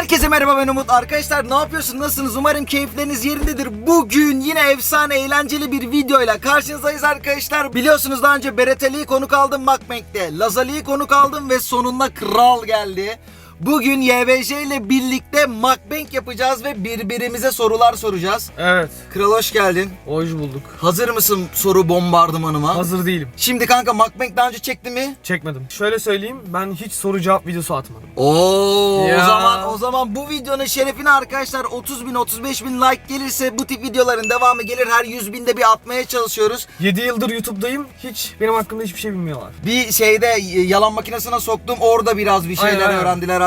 Herkese merhaba ben Umut. Arkadaşlar ne yapıyorsun? Nasılsınız? Umarım keyifleriniz yerindedir. Bugün yine efsane eğlenceli bir videoyla karşınızdayız arkadaşlar. Biliyorsunuz daha önce Beret Ali'yi konuk aldım Macbank'te. Lazali'yi konuk aldım ve sonunda Kral geldi. Bugün YBJ ile birlikte Macbank yapacağız ve birbirimize sorular soracağız. Evet. Kral hoş geldin. Hoş bulduk. Hazır mısın soru bombardımanıma? Hazır değilim. Şimdi kanka Macbank daha önce çekti mi? Çekmedim. Şöyle söyleyeyim ben hiç soru cevap videosu atmadım. Oo, o Ya. zaman o zaman bu videonun şerefine arkadaşlar 30 bin 35 bin like gelirse bu tip videoların devamı gelir. Her 100 binde bir atmaya çalışıyoruz. 7 yıldır YouTube'dayım. Hiç benim hakkımda hiçbir şey bilmiyorlar. Bir şeyde yalan makinesine soktum. Orada biraz bir şeyler Aynen, aynen.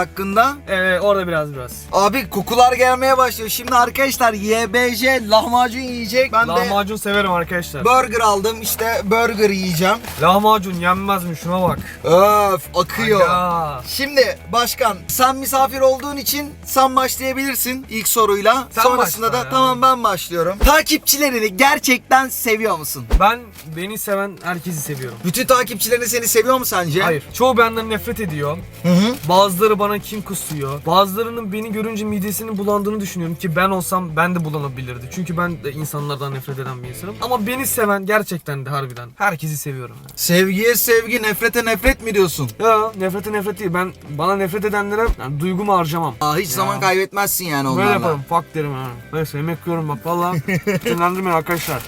Hakkında. Evet orada biraz biraz. Abi kokular gelmeye başlıyor. Şimdi arkadaşlar YBJ lahmacun yiyecek. Ben de Lahmacun severim arkadaşlar. burger aldım. İşte burger yiyeceğim. Lahmacun yenmez mi? Şuna bak. Öf akıyor. Aga. Şimdi başkan sen misafir olduğun için sen başlayabilirsin ilk soruyla. Sen Sonrasında başla da ya. tamam ben başlıyorum. Takipçilerini gerçekten seviyor musun? Ben beni seven herkesi seviyorum. Bütün takipçilerin seni seviyor mu sence? Hayır. Çoğu benden nefret ediyor. Hı hı. Bazıları bana kin kusuyor. Bazılarının beni görünce midesinin bulandığını düşünüyorum ki ben olsam ben de bulanabilirdi. Çünkü ben de insanlardan nefret eden bir insanım. Ama beni seven gerçekten de harbiden herkesi seviyorum. yani. Sevgiye sevgi, nefrete nefret mi diyorsun? Ya nefrete nefret değil. Ben bana nefret edenlere yani duygumu harcamam. Aa, hiç Ya. zaman kaybetmezsin yani Böyle onlarla. yaparım. Fuck derim ha. Neyse yemek yiyorum bak valla. Sinirlendirmeyin arkadaşlar.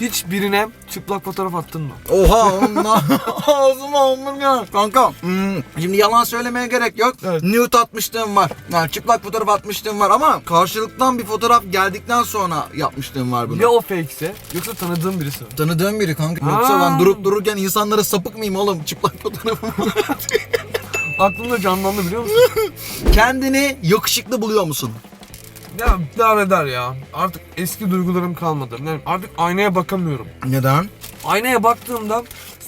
Hiç birine çıplak fotoğraf attın mı? Oha onunla ağzıma omurga. Kanka hmm, şimdi yalan söylemeye gerek yok. Evet. Nude atmışlığım var. Yani çıplak fotoğraf atmışlığım var ama karşılıktan bir fotoğraf geldikten sonra yapmışlığım var bunu. Ya o fake'se yoksa tanıdığım birisi mi? Tanıdığım biri kanka. Ha. Yoksa ben durup dururken insanlara sapık mıyım oğlum? Çıplak fotoğrafımı. Aklımda canlandı biliyor musun? Kendini yakışıklı buluyor musun? Ya devam eder ya. Artık eski duygularım kalmadı. Yani artık aynaya bakamıyorum. Neden? Aynaya baktığımda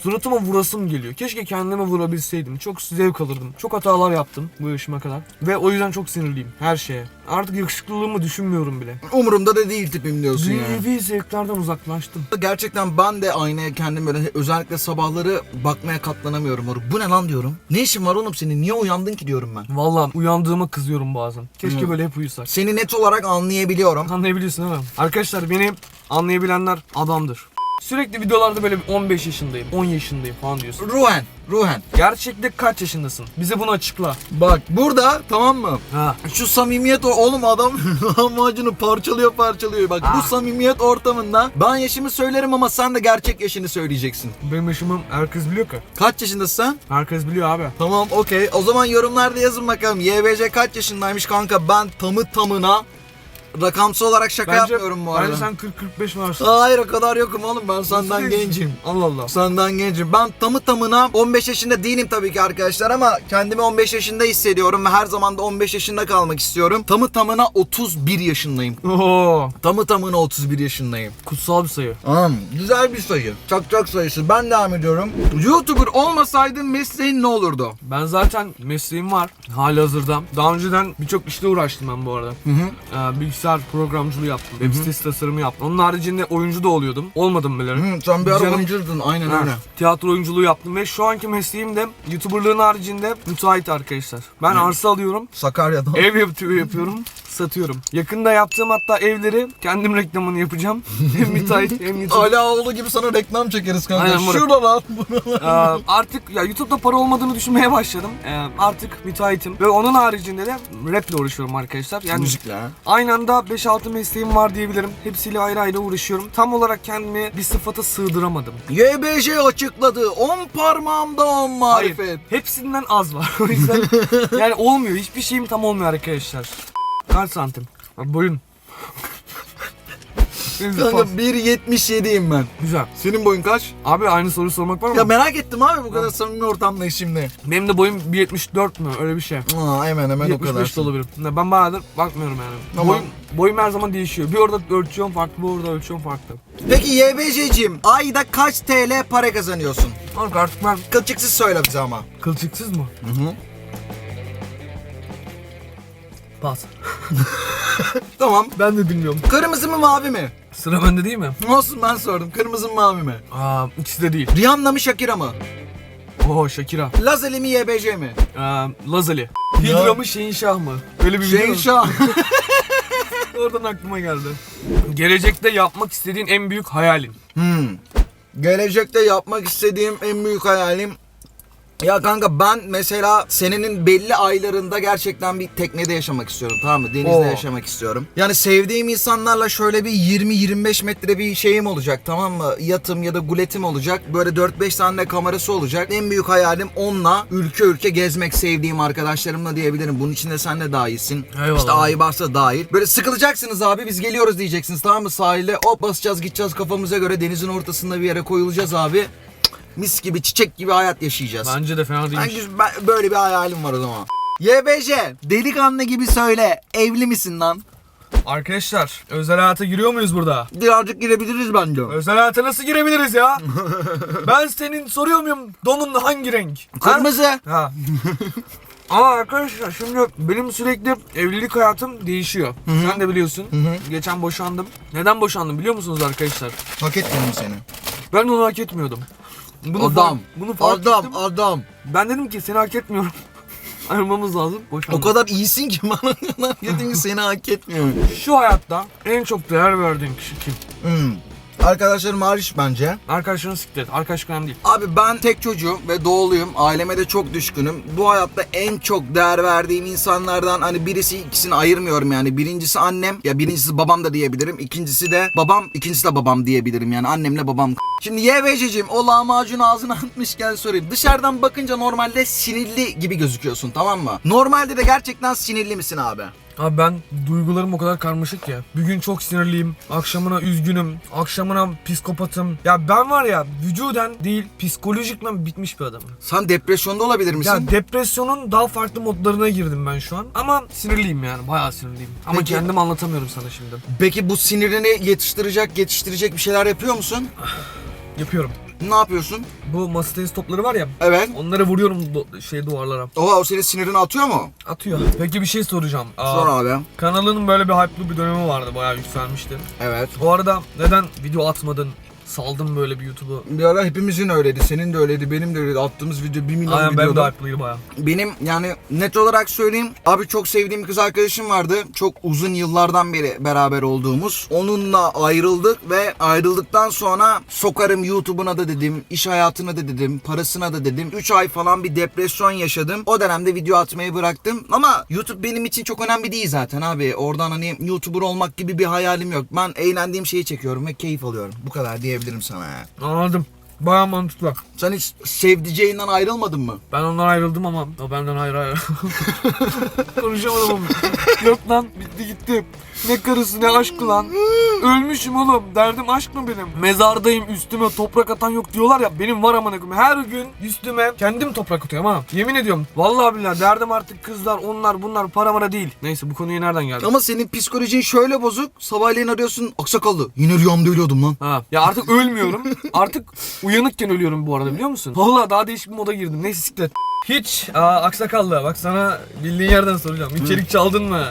suratıma vurasım geliyor. Keşke kendime vurabilseydim. Çok zevk alırdım. Çok hatalar yaptım bu yaşıma kadar. Ve o yüzden çok sinirliyim her şeye. Artık yakışıklılığımı düşünmüyorum bile. Umurumda da değil tipim diyorsun yani. Dünyevi zevklerden uzaklaştım. Gerçekten ben de aynaya kendim böyle özellikle sabahları bakmaya katlanamıyorum. Bu ne lan diyorum. Ne işin var oğlum senin? Niye uyandın ki diyorum ben. Vallahi uyandığıma kızıyorum bazen. Keşke Hı. böyle hep uyusak. Seni net olarak anlayabiliyorum. Anlayabiliyorsun değil mi? Arkadaşlar beni anlayabilenler adamdır. Sürekli videolarda böyle 15 yaşındayım, 10 yaşındayım falan diyorsun. Ruhen, ruhen. Gerçekte kaç yaşındasın? Bize bunu açıkla. Bak burada tamam mı? Ha. Şu samimiyet o oğlum adam lahmacunu parçalıyor parçalıyor. Bak bu samimiyet ortamında ben yaşımı söylerim ama sen de gerçek yaşını söyleyeceksin. Benim yaşımı herkes biliyor ki. Kaç yaşındasın sen? Herkes biliyor abi. Tamam okey. O zaman yorumlarda yazın bakalım. YBC kaç yaşındaymış kanka? Ben tamı tamına rakamsal olarak şaka yapmıyorum bu arada. Bence sen 40-45 varsın. Hayır o kadar yokum oğlum ben senden gencim. Allah Allah. Senden gencim. Ben tamı tamına 15 yaşında değilim tabii ki arkadaşlar ama kendimi 15 yaşında hissediyorum ve her zaman da 15 yaşında kalmak istiyorum. Tamı tamına 31 yaşındayım. Oo, Tamı tamına 31 yaşındayım. kutsal bir sayı. Tamam güzel bir sayı. Çok çok sayısı. Ben devam ediyorum. YouTuber olmasaydın mesleğin ne olurdu? Ben zaten mesleğim var hali hazırda. Daha önceden birçok işle uğraştım ben bu arada. Hı hı. Ee, bilgisayar programcılığı yaptım. Web sitesi tasarımı yaptım. Onun haricinde oyuncu da oluyordum. Olmadım bile. Hı, sen bir ara Canım- oyuncuydun aynen Ha, öyle. Tiyatro oyunculuğu yaptım ve şu anki mesleğim de YouTuber'lığın haricinde müteahhit arkadaşlar. Ben arsa alıyorum, Sakarya'da. ev yapı- yapıyorum, satıyorum. Yakında yaptığım hatta evleri kendim reklamını yapacağım. hem müteahhit hem YouTuber. Alaoğlu gibi sana reklam çekeriz kanka. Aynen, lan. buralar. Ee, artık ya YouTube'da para olmadığını düşünmeye başladım. Ee, artık müteahhitim ve onun haricinde de raple uğraşıyorum arkadaşlar. Yani Müzikle ha. aynı anda 5-6 mesleğim var diyebilirim. Hepsiyle ayrı ayrı uğraşıyorum. Tam olarak kendimi bir sıfata sığdıramadım. YBJ açıkladı. 10 parmağımda 10 marifet. Hepsinden az var. O yüzden yani olmuyor. Hiçbir şeyim tam olmuyor arkadaşlar. Kaç santim? Boyun. Kanka pas. 1.77'yim ben. Güzel. Senin boyun kaç? Abi aynı soruyu sormak var mı? Ya merak ettim abi bu kadar samimi ortamdayız şimdi. Benim de boyum 1.74 mü? Öyle bir şey. Aa hemen hemen o 75 kadar. de olabilir. Ne, Ben bayağıdır bakmıyorum yani. Tamam. Boyum, boyum her zaman değişiyor. Bir orada ölçüyorum farklı, bir orada ölçüyorum farklı. Peki YBJ'cim ayda kaç TL para kazanıyorsun? Kanka artık ben Kılçıksız söyle bize ama. kılçıksız mı? Hı hı. Pas. Tamam. Ben de bilmiyorum. Kırmızı mı mavi mi? Sıra bende değil mi? Olsun ben sordum. Kırmızı mı mavi mi? Aa ikisi de değil. Rihanna mı Shakira mı? Oo Shakira. Lazeli mi YBC mi? Ee, Lazali. Hidra mı Şehinşah mı? Öyle bir video. Şehinşah. Oradan aklıma geldi. Gelecekte yapmak istediğin en büyük hayalin. Hmm. Gelecekte yapmak istediğim en büyük hayalim ya kanka ben mesela senenin belli aylarında gerçekten bir teknede yaşamak istiyorum tamam mı? Denizde Oo. yaşamak istiyorum. Yani sevdiğim insanlarla şöyle bir 20-25 metre bir şeyim olacak tamam mı? Yatım ya da guletim olacak. Böyle 4-5 tane de kamerası olacak. En büyük hayalim onunla ülke ülke gezmek sevdiğim arkadaşlarımla diyebilirim. Bunun içinde sen de dahilsin. Eyvallah. İşte Aybars da dahil. Böyle sıkılacaksınız abi biz geliyoruz diyeceksiniz tamam mı sahile. Hop basacağız gideceğiz kafamıza göre denizin ortasında bir yere koyulacağız abi. Mis gibi çiçek gibi hayat yaşayacağız. Bence de fena Ben, değilmiş. güz- ben- böyle bir hayalim var o zaman. YBC delikanlı gibi söyle evli misin lan? Arkadaşlar özel hayata giriyor muyuz burada? Birazcık girebiliriz bence. Özel hayata nasıl girebiliriz ya? ben senin soruyor muyum donun hangi renk? Ha? Kırmızı. Ha. Ama arkadaşlar şimdi benim sürekli evlilik hayatım değişiyor. Sen de biliyorsun. Geçen boşandım. Neden boşandım biliyor musunuz arkadaşlar? Hak etmedim seni. Ben onu hak etmiyordum. Bunu Adam. fark- bunu fark Adam ettim. adam. Ben dedim ki seni hak etmiyorum. Ayrılmamız lazım. Boşandım. O kadar iyisin ki bana lan dedin ki seni hak etmiyorum. Şu hayatta en çok değer verdiğin kişi kim? Hmm. Arkadaşlarım hariç bence. Arkadaşını siktir et. Arkadaş önemli değil. Abi ben tek çocuğum ve doğuluyum. Aileme de çok düşkünüm. Bu hayatta en çok değer verdiğim insanlardan hani birisi ikisini ayırmıyorum yani. Birincisi annem. Ya birincisi babam da diyebilirim. İkincisi de babam. ikincisi de babam diyebilirim yani. Annemle babam. Şimdi YBC'cim o lahmacunu ağzına atmışken sorayım. Dışarıdan bakınca normalde sinirli gibi gözüküyorsun tamam mı? Normalde de gerçekten sinirli misin abi? Abi ben duygularım o kadar karmaşık ya. Bir gün çok sinirliyim. Akşamına üzgünüm. Akşamına psikopatım. Ya ben var ya vücuden değil psikolojikmen bitmiş bir adamım. Sen depresyonda olabilir misin? Ya depresyonun daha farklı modlarına girdim ben şu an. Ama sinirliyim yani bayağı sinirliyim. Ama Peki- kendim anlatamıyorum sana şimdi. Peki bu sinirini yetiştirecek, yetiştirecek bir şeyler yapıyor musun? Yapıyorum. Ne yapıyorsun? Bu masa tenisi topları var ya. Evet. Onları vuruyorum do- şey duvarlara. Oha o senin sinirini atıyor mu? Atıyor. Peki bir şey soracağım. Aa, Sor abi. kanalının böyle bir hype'lı bir dönemi vardı. Bayağı yükselmişti. Evet. Bu arada neden video atmadın? Saldım böyle bir YouTube'u. Bir ara hepimizin öyleydi. Senin de öyleydi. Benim de öyleydi. Attığımız video 1 milyon Aynen benim de videoda. hype'lıydı bayağı. Benim yani net olarak söyleyeyim. Abi çok sevdiğim bir kız arkadaşım vardı. Çok uzun yıllardan beri beraber olduğumuz. Onunla ayrıldık ve ayrıldıktan sonra sokarım YouTube'una da dedim. iş hayatına da dedim. Parasına da dedim. 3 ay falan bir depresyon yaşadım. O dönemde video atmayı bıraktım. Ama YouTube benim için çok önemli değil zaten abi. Oradan hani YouTuber olmak gibi bir hayalim yok. Ben eğlendiğim şeyi çekiyorum ve keyif alıyorum. Bu kadar diyebilirim sana ya. Anladım. Bayağı mantıklı. Sen hiç sevdiceğinden ayrılmadın mı? Ben ondan ayrıldım ama o benden ayrı ayrı. Konuşamadım ama. Yok lan bitti gitti. Ne karısı ne aşkı lan. Ölmüşüm oğlum. Derdim aşk mı benim? Mezardayım üstüme toprak atan yok diyorlar ya. Benim var amına koyayım. Her gün üstüme kendim toprak atıyorum ha. Yemin ediyorum. Vallahi billahi derdim artık kızlar onlar bunlar para mara değil. Neyse bu konuya nereden geldi? Ama senin psikolojin şöyle bozuk. Sabahleyin arıyorsun aksakallı. Yine rüyamda ölüyordum lan. Ha. Ya artık ölmüyorum. Artık uyanıkken ölüyorum bu arada biliyor musun? Vallahi daha değişik bir moda girdim. Neyse siklet. Hiç aa, aksakallı bak sana bildiğin yerden soracağım. İçerik çaldın mı?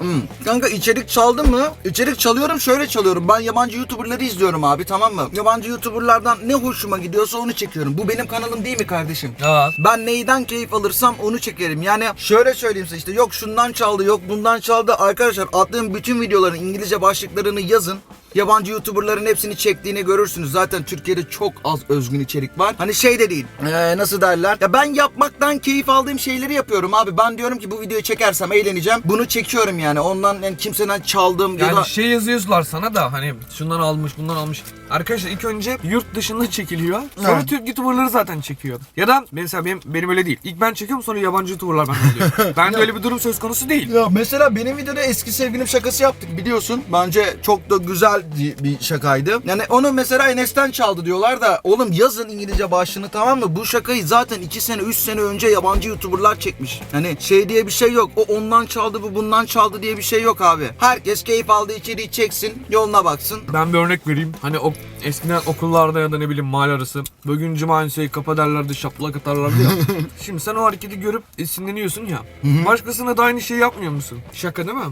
Hmm. Kanka içerik çaldın mı? İçerik çalıyorum şöyle çalıyorum. Ben yabancı YouTuber'ları izliyorum abi tamam mı? Yabancı YouTuber'lardan ne hoşuma gidiyorsa onu çekiyorum. Bu benim kanalım değil mi kardeşim? Ya Ben neyden keyif alırsam onu çekerim. Yani şöyle söyleyeyim size işte yok şundan çaldı yok bundan çaldı. Arkadaşlar attığım bütün videoların İngilizce başlıklarını yazın. Yabancı YouTuber'ların hepsini çektiğini görürsünüz. Zaten Türkiye'de çok az özgün içerik var. Hani şey de değil. ee, nasıl derler? Ya ben yapmaktan keyif aldığım şeyleri yapıyorum abi. Ben diyorum ki bu videoyu çekersem eğleneceğim. Bunu çekiyorum yani. Ondan yani kimseden çaldığım ya Yani da şey yazıyorlar sana da hani şundan almış bundan almış. Arkadaşlar ilk önce yurt dışında çekiliyor. Sonra Evet. Türk YouTuber'ları zaten çekiyor. Ya da mesela benim, benim öyle değil. İlk ben çekiyorum sonra yabancı YouTuber'lar benden oluyor. Bende öyle bir durum söz konusu değil. Ya mesela benim videoda eski sevgilim şakası yaptık biliyorsun. Bence çok da güzel bir şakaydı. Yani onu mesela Enes'ten çaldı diyorlar da oğlum yazın İngilizce başlığını tamam mı? Bu şakayı zaten 2 sene 3 sene önce yabancı YouTuber'lar çekmiş. Hani şey diye bir şey yok. O ondan çaldı bu bundan çaldı diye bir şey yok abi. Herkes keyif aldığı içeriği çeksin yoluna baksın. Ben bir örnek vereyim. Hani o eskiden okullarda ya da ne bileyim mahalle arası bugün cumartesi kapı derlerdi şaplak atarlardı ya. Şimdi sen o hareketi görüp esinleniyorsun ya. Başkasına da aynı şeyi yapmıyor musun? Şaka değil mi?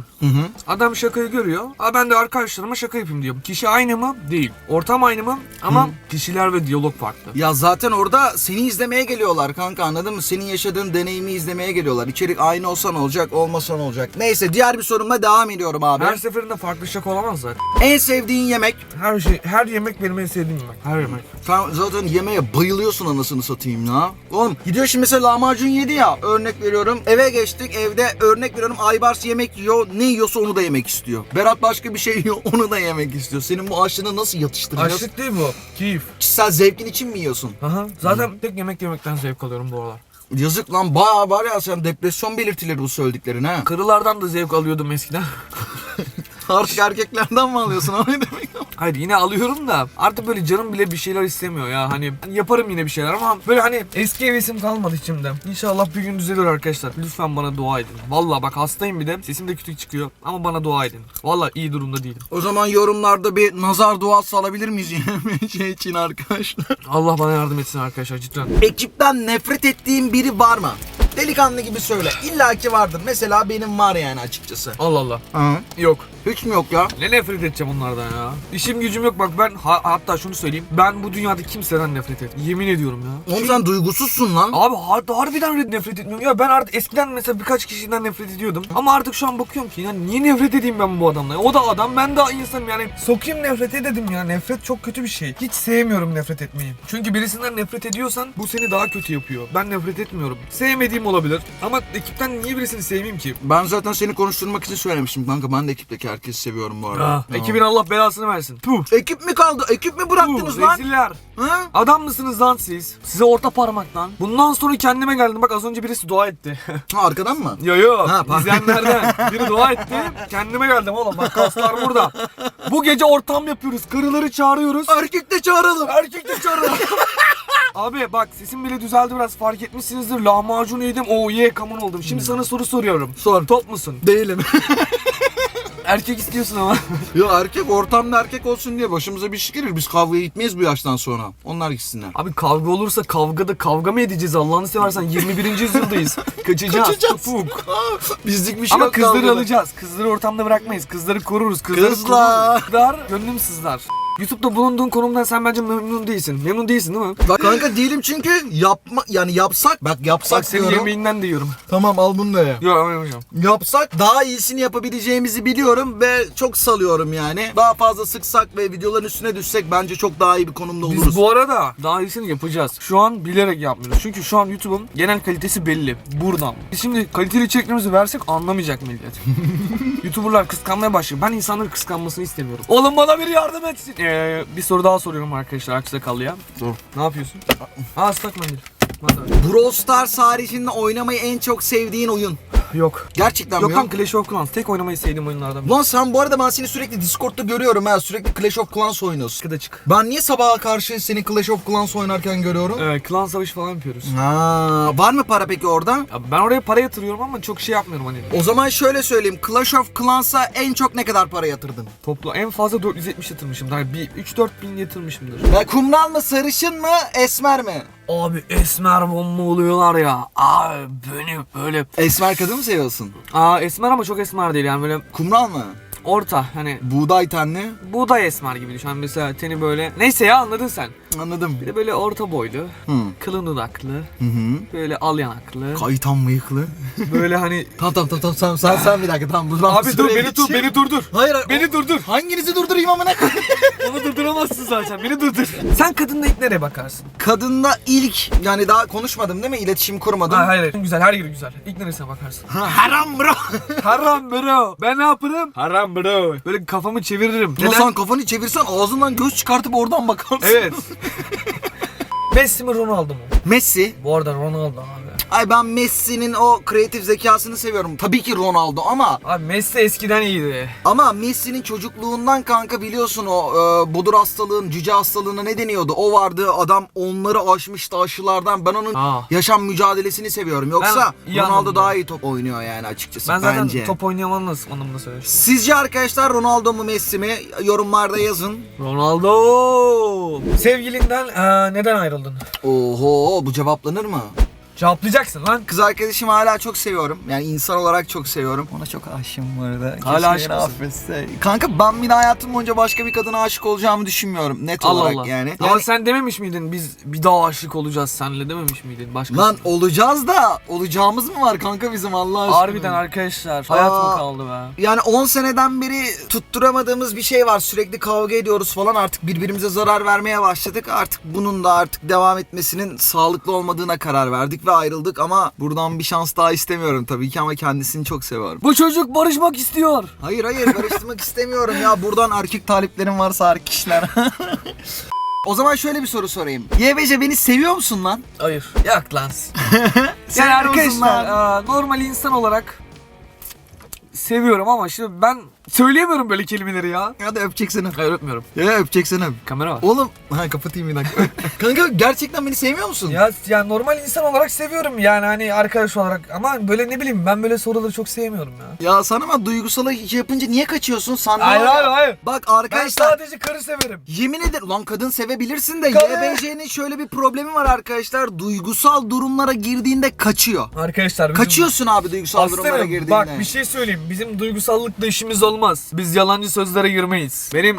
Adam şakayı görüyor. Aa ben de arkadaşlarıma şaka yapayım yapayım diyor. Kişi aynı mı? Değil. Ortam aynı mı? Ama Hı. kişiler ve diyalog farklı. Ya zaten orada seni izlemeye geliyorlar kanka anladın mı? Senin yaşadığın deneyimi izlemeye geliyorlar. İçerik aynı olsa ne olacak, olmasa ne olacak? Neyse diğer bir sorumla devam ediyorum abi. Her seferinde farklı şaka olamaz zaten. En sevdiğin yemek? Her şey, her yemek benim en sevdiğim yemek. Her yemek. Sen zaten yemeğe bayılıyorsun anasını satayım ya. Oğlum gidiyor şimdi mesela lahmacun yedi ya örnek veriyorum. Eve geçtik evde örnek veriyorum Aybars yemek yiyor. Ne yiyorsa onu da yemek istiyor. Berat başka bir şey yiyor onu da yemek istiyor. Senin bu açlığını nasıl yatıştıracağız? Açlık değil bu. Keyif. Kişisel zevkin için mi yiyorsun? Aha. Zaten tek yemek yemekten zevk alıyorum bu aralar. Yazık lan bayağı var ya sen depresyon belirtileri bu söylediklerin ha. Karılardan da zevk alıyordum eskiden. Artık erkeklerden mi alıyorsun ne demek? Hayır yine alıyorum da artık böyle canım bile bir şeyler istemiyor ya. Hani yaparım yine bir şeyler ama böyle hani eski hevesim kalmadı içimde. İnşallah bir gün düzelir arkadaşlar. Lütfen bana dua edin. Vallahi bak hastayım bir de. Sesim de kötü çıkıyor ama bana dua edin. Vallahi iyi durumda değilim. O zaman yorumlarda bir nazar duası alabilir miyiz yine şey için arkadaşlar? Allah bana yardım etsin arkadaşlar cidden. Ekipten nefret ettiğin biri var mı? Delikanlı gibi söyle. İlla ki vardır. Mesela benim var yani açıkçası. Allah Allah. Hı. Yok. Hiç mi yok ya? Ne nefret edeceğim onlardan ya. İşim gücüm yok bak ben ha- hatta şunu söyleyeyim. Ben bu dünyada kimseden nefret et. Yemin ediyorum ya. Oğlum sen duygusuzsun lan. Abi har- harbiden nefret etmiyorum. Ya ben artık eskiden mesela birkaç kişiden nefret ediyordum. Ama artık şu an bakıyorum ki ya niye nefret edeyim ben bu adamla? O da adam ben de insanım yani. Sokayım nefret ededim ya. Nefret çok kötü bir şey. Hiç sevmiyorum nefret etmeyi. Çünkü birisinden nefret ediyorsan bu seni daha kötü yapıyor. Ben nefret etmiyorum. Sevmediğim olabilir. Ama ekipten niye birisini sevmeyeyim ki? Ben zaten seni konuşturmak için söylemiştim kanka. Ben de ekipteki herkesi seviyorum bu arada. Ah, ekibin Allah belasını versin. Puh. Ekip mi kaldı? Ekip mi bıraktınız Puh, lan? reziller. Hı? Adam mısınız lan siz? Size orta parmak lan. Bundan sonra kendime geldim. Bak az önce birisi dua etti. Ha, arkadan mı? Yo yo. Ha, pardon. izleyenlerden. Biri dua etti. Kendime geldim oğlum. Bak kaslar burada. Bu gece ortam yapıyoruz. Karıları çağırıyoruz. Erkek de çağıralım. Erkek de çağırıyoruz. Abi bak sesim bile düzeldi biraz fark etmişsinizdir. Lahmacun yedim. Oo ye kaman oldum. Şimdi sana soru soruyorum. Sor. Top musun? Değilim. Erkek istiyorsun ama. ya erkek ortamda erkek olsun diye başımıza bir şey gelir. Biz kavgaya gitmeyiz bu yaştan sonra. Onlar gitsinler. Abi kavga olursa kavgada kavga mı edeceğiz Allah'ını seversen 21. yüzyıldayız. Kaçacağız. Kaçacağız. Topuk. Bizlik bir şey Ama yok kızları kavgada. alacağız. Kızları ortamda bırakmayız. Kızları koruruz. Kızları Kızlar. koruruz. Kızlar gönlüm sızlar. YouTube'da bulunduğun konumdan sen bence memnun değilsin. Memnun değilsin değil mi? Bak kanka değilim çünkü yapma yani yapsak bak yapsak Bak senin diyorum. yemeğinden de yiyorum. Tamam al bunu da ye. Yok ama yemeyeceğim. Yapsak daha iyisini yapabileceğimizi biliyorum ve çok salıyorum yani. Daha fazla sıksak ve videoların üstüne düşsek bence çok daha iyi bir konumda oluruz. Biz bu arada daha iyisini yapacağız. Şu an bilerek yapmıyoruz. Çünkü şu an YouTube'un genel kalitesi belli. Buradan. Biz şimdi kaliteli içeriklerimizi versek anlamayacak millet. YouTuber'lar kıskanmaya başlıyor. Ben insanların kıskanmasını istemiyorum. Oğlum bana bir yardım etsin. Ee, bir soru daha soruyorum arkadaşlar Aksakallı'ya. Sor. Ne yapıyorsun? Aa ıslak mendil. Brawl Stars haricinde oynamayı en çok sevdiğin oyun. Yok. Gerçekten Yok mi lan ya? Clash of Clans. Tek oynamayı sevdiğim oyunlardan biri. Lan sen bu arada ben seni sürekli Discord'da görüyorum ha. Sürekli Clash of Clans oynuyorsun. Arkada çık. Ben niye sabaha karşı seni Clash of Clans oynarken görüyorum? Ee, klan savaşı falan yapıyoruz. Ha, var mı para peki orada? Ya ben oraya para yatırıyorum ama çok şey yapmıyorum hani. O zaman şöyle söyleyeyim. Clash of Clans'a en çok ne kadar para yatırdın? Toplu en fazla 470 yatırmışım. Yani bir 3-4 bin yatırmışımdır. Ya kumral mı, sarışın mı, esmer mi? Abi esmer bomba oluyorlar ya. Abi beni böyle... Esmer kadın mı seviyorsun? Aa esmer ama çok esmer değil yani böyle Kumral mı? Orta hani Buğday tenli. buğday esmer gibi düşün. Hani mesela teni böyle... Neyse ya anladın sen. Anladım. Bir de böyle orta boylu, Hı. kılın dudaklı, Hı hı. böyle al yanaklı. Kaytan mıyıklı. böyle hani... tamam tamam tamam tamam sen, sen, sen bir dakika tamam dur ben Abi dur sıraya beni dur geçeyim. beni durdur. Hayır hayır. Beni durdur. Hanginizi durdurayım amına koyayım? Onu durduramazsın zaten. Beni durdur. Sen kadınla ilk nereye bakarsın? Kadınla ilk yani daha konuşmadım değil mi? İletişim kurmadım. Ha, hayır, hayır. Güzel, her yeri güzel. İlk neresine bakarsın? Ha, Haram bro. Haram bro. Ben ne yaparım? Haram bro. Böyle kafamı çeviririm. Ulan sen kafanı çevirsen ağzından göz çıkartıp oradan bakarsın. Evet. Messi mi Ronaldo mu? Messi. Bu arada Ronaldo abi. Ay ben Messi'nin o kreatif zekasını seviyorum. Tabii ki Ronaldo ama Abi Messi eskiden iyiydi. ama Messi'nin çocukluğundan kanka biliyorsun o e, bodur hastalığın, cüce hastalığına ne deniyordu? O vardı adam onları aşmıştı aşılardan. Ben onun Aa. yaşam mücadelesini seviyorum. Yoksa Ben iyi Ronaldo anladım daha iyi top oynuyor yani açıkçası Ben zaten bence. top oynayamanın anlamında söylemiştim. Sizce arkadaşlar Ronaldo mu Messi mi? Yorumlarda yazın. Ronaldo. Sevgilinden eee, neden ayrıldın? Oho bu cevaplanır mı? Cevaplayacaksın lan. Kız arkadaşımı hala çok seviyorum. Yani insan olarak çok seviyorum. Ona çok aşığım bu arada. Hala aşık mısın? affetse. Kanka ben bir daha hayatım boyunca başka bir kadına aşık olacağımı düşünmüyorum. Net Allah olarak Allah. yani. Ama Yani- sen dememiş miydin biz bir daha aşık olacağız senle dememiş miydin? Başka Lan olacağız da olacağımız mı var kanka bizim Allah aşkına? Harbiden arkadaşlar. Hayat mı Aa. kaldı be? Yani 10 seneden beri tutturamadığımız bir şey var. Sürekli kavga ediyoruz falan. Artık birbirimize zarar vermeye başladık. Artık bunun da artık devam etmesinin sağlıklı olmadığına karar verdik ve ayrıldık ama buradan bir şans daha istemiyorum tabii ki ama kendisini çok seviyorum. Bu çocuk barışmak istiyor. Hayır hayır barıştırmak istemiyorum ya. Buradan erkek taliplerim varsa erkekler. o zaman şöyle bir soru sorayım. YBC beni seviyor musun lan? Hayır. Yak lan. yani Seviyor musun arkadaşlar lan? e, normal insan olarak seviyorum ama şimdi ben söyleyemiyorum böyle kelimeleri ya. Hadi öpeceksin öp. Hayır öpmüyorum. Ya öpeceksin öp. Kamera var. Oğlum ha kapatayım bir dakika. Kanka gerçekten beni sevmiyor musun? Ya, ya normal insan olarak seviyorum yani hani arkadaş olarak ama böyle ne bileyim ben böyle soruları çok sevmiyorum ya. Ya sana ben duygusal şey yapınca niye kaçıyorsun? Sen Hayır ya- hayır hayır. Bak Ben arkadaşlar sadece karı severim. yemin ederim lan kadın sevebilirsin de Kadın- YBC'nin şöyle bir problemi var arkadaşlar. Duygusal durumlara girdiğinde kaçıyor. Arkadaşlar bizim... Kaçıyorsun abi duygusal durumlara Aslanım girdiğinde. bak bir şey söyleyeyim. Bizim duygusallıkla işimiz olmaz. Biz yalancı sözlere girmeyiz. Benim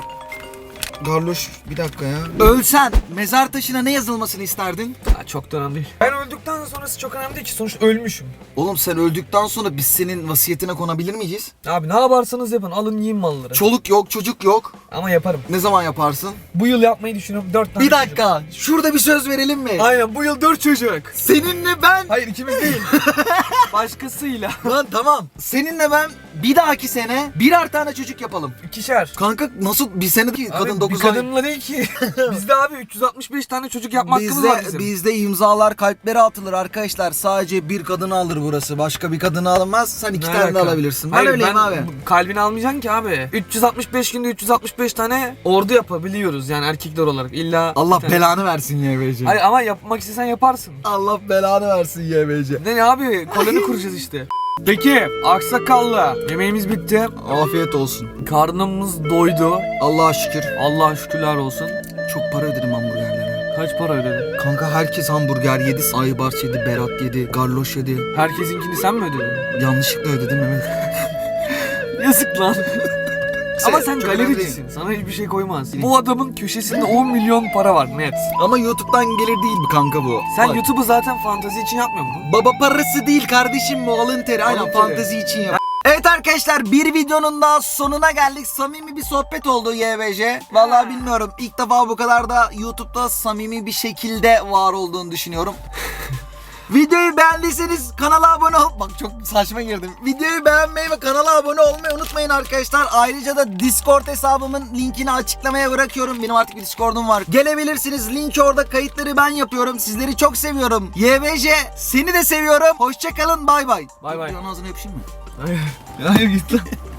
Garloş bir dakika ya. Ölsen mezar taşına ne yazılmasını isterdin? Ya çok da önemli değil. Ben öldükten sonrası çok önemli değil ki. Sonuçta ölmüşüm. Oğlum sen öldükten sonra biz senin vasiyetine konabilir miyiz? Abi ne yaparsanız yapın. Alın yiyin malları. Çoluk yok çocuk yok. Ama yaparım. Ne zaman yaparsın? Bu yıl yapmayı düşünüyorum. Dört tane Bir dakika. Şurada bir söz verelim mi? Aynen bu yıl dört çocuk. Seninle ben. Hayır ikimiz değil. Başkasıyla. Lan tamam. Seninle ben bir dahaki sene birer tane çocuk yapalım. İkişer. Kanka nasıl bir sene Abi, kadın bir 9 ay. kadınla değil ki. Bizde abi 365 tane çocuk yapma hakkımız var Bizde, bizim. bizde imzalar kalplere atılır arkadaşlar. Sadece bir kadını alır burası. Başka bir kadını alınmaz. Sen iki Ne tane de alaka? alabilirsin. Ben Hayır, öyleyim abi. Kalbini almayacaksın ki abi. 365 günde 365 tane ordu yapabiliyoruz yani erkekler olarak. İlla Allah bir tane- belanı versin YBC. Hayır ama yapmak istesen yaparsın. Allah belanı versin YBC. Ne ne abi koloni kuracağız işte. Peki aksakallı yemeğimiz bitti. Afiyet olsun. Karnımız doydu. Allah'a şükür. Allah şükürler olsun. Çok para ödedim hamburgerlere. Kaç para ödedin? Kanka herkes hamburger yedi. Aybars yedi, Berat yedi, Garloş yedi. Herkesinkini sen mi ödedin? Yanlışlıkla ödedim evet. Yazık lan. Ama sen Çok önemli galericisin. Sana hiçbir şey koymaz. Bu adamın köşesinde 10 milyon para var net. Ama YouTube'dan gelir değil mi kanka bu? Sen Bak, YouTube'u zaten fantazi için yapmıyor musun? Baba parası değil kardeşim bu alın teri. Aynen Alın teri. fantezi için yap. Evet arkadaşlar bir videonun daha sonuna geldik. Samimi bir sohbet oldu YBC. Vallahi bilmiyorum ilk defa bu kadar da YouTube'da samimi bir şekilde var olduğunu düşünüyorum. Videoyu beğendiyseniz kanala abone ol. Bak çok saçma girdim. Videoyu beğenmeyi ve kanala abone olmayı unutmayın arkadaşlar. Ayrıca da Discord hesabımın linkini açıklamaya bırakıyorum. Benim artık bir Discord'um var. Gelebilirsiniz. Linki orada kayıtları ben yapıyorum. Sizleri çok seviyorum. YBC seni de seviyorum. Hoşçakalın. Bay bay. Bay bay. Ağzına yapışayım mı? Hayır. Hayır git lan.